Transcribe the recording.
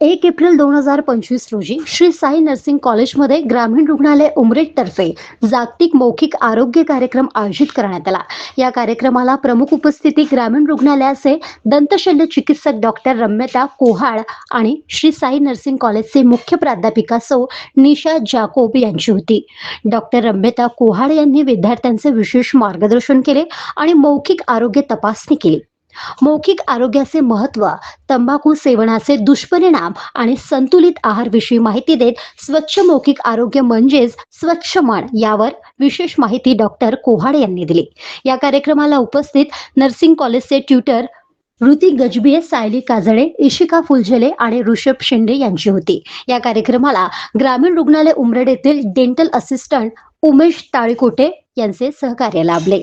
एक एप्रिल दोन हजार पंचवीस रोजी श्री साई नर्सिंग कॉलेजमध्ये ग्रामीण रुग्णालय उमरेड तर्फे जागतिक मौखिक आरोग्य कार्यक्रम आयोजित करण्यात आला. या कार्यक्रमाला प्रमुख उपस्थिती ग्रामीण रुग्णालयाचे दंतशल्य चिकित्सक डॉक्टर रम्यता कोहाळ आणि श्री साई नर्सिंग कॉलेजचे मुख्य प्राध्यापिका सौ निशा जाकोब यांची होती. डॉक्टर रम्यता कोहाळ यांनी विद्यार्थ्यांचे विशेष मार्गदर्शन केले आणि मौखिक आरोग्य तपासणी केली. मौखिक आरोग्याचे महत्त्व तंबाखू सेवनाचे दुष्परिणाम आणि संतुलित आहारविषयी माहिती देत स्वच्छ मौखिक आरोग्य म्हणजेच स्वच्छ मन यावर विशेष माहिती डॉक्टर कोहाड यांनी दिली. या कार्यक्रमाला उपस्थित नर्सिंग कॉलेजचे ट्युटर ऋती गजबिये सायली काजळे इशिका फुलझले आणि ऋषभ शिंदे यांची होती. या कार्यक्रमाला ग्रामीण रुग्णालय उमरेड येथील डेंटल असिस्टंट उमेश ताळीकोटे यांचे सहकार्य लाभले.